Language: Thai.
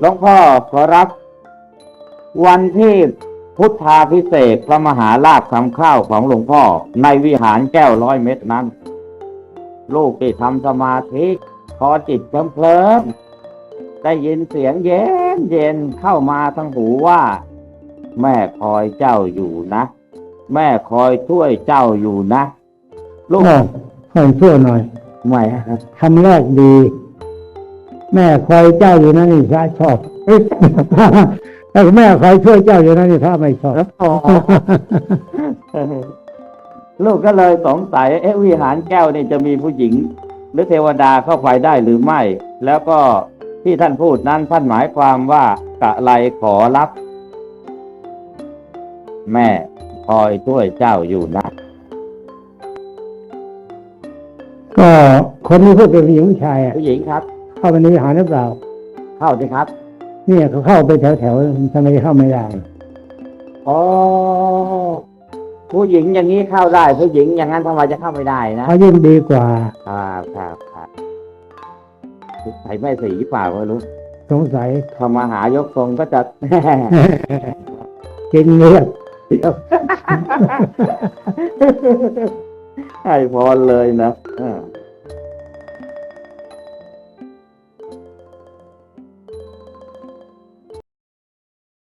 หลวงพ่อขอรับ วันที่พุทธาพิเศษกพระมหาลาภคำข้าวของหลวงพ่อ ในวิหารแก้วร้อยเม็ดนั้น ลูกที่ทำสมาธิพอจิตเคลิ้มเคลิ้มได้ยินเสียงเย็นเย็นเข้ามาทั้งหูว่า แม่คอยเจ้าอยู่นะ แม่คอยช่วยเจ้าอยู่นะ ลูกก็ค่อยช่วยหน่อยไม่ครับคำแรกดี แม่คอยเจ้าอยู่นั่นนี่พระชอบเอ้ยแต่แม่คอยช่วยเจ้าอยู่นั่นนี่พระไม่ชอบลูกก็เลยสงสัยเอ๊ะวิหารแก้วนี่จะมีผู้หญิง หรือเทวดาเข้าไปได้หรือไม่ แล้วก็ที่ท่านพูดนั้นท่านหมายความว่ากะไรขอรับ แม่คอยช่วยเจ้าอยู่นะก็คนที่พูดเป็นผู้หญิงผู้ชายอะผู้หญิงครับ เข้าไปในวิหารหรือเปล่า เข้าสิครับ เนี่ยเขาเข้าไปแถวๆทำไมเข้าไม่ได้อ๋อผู้หญิงอย่างนี้เข้าได้ ผู้หญิงอย่างนั้นทำไมจะเข้าไม่ได้นะเขายิ่งดีกว่าครับครับครับใส่แม่สีเปล่าไม่รู้สงสัยพอมาหายกทรงก็จะ กินเลือดให้พรเลยนะเออ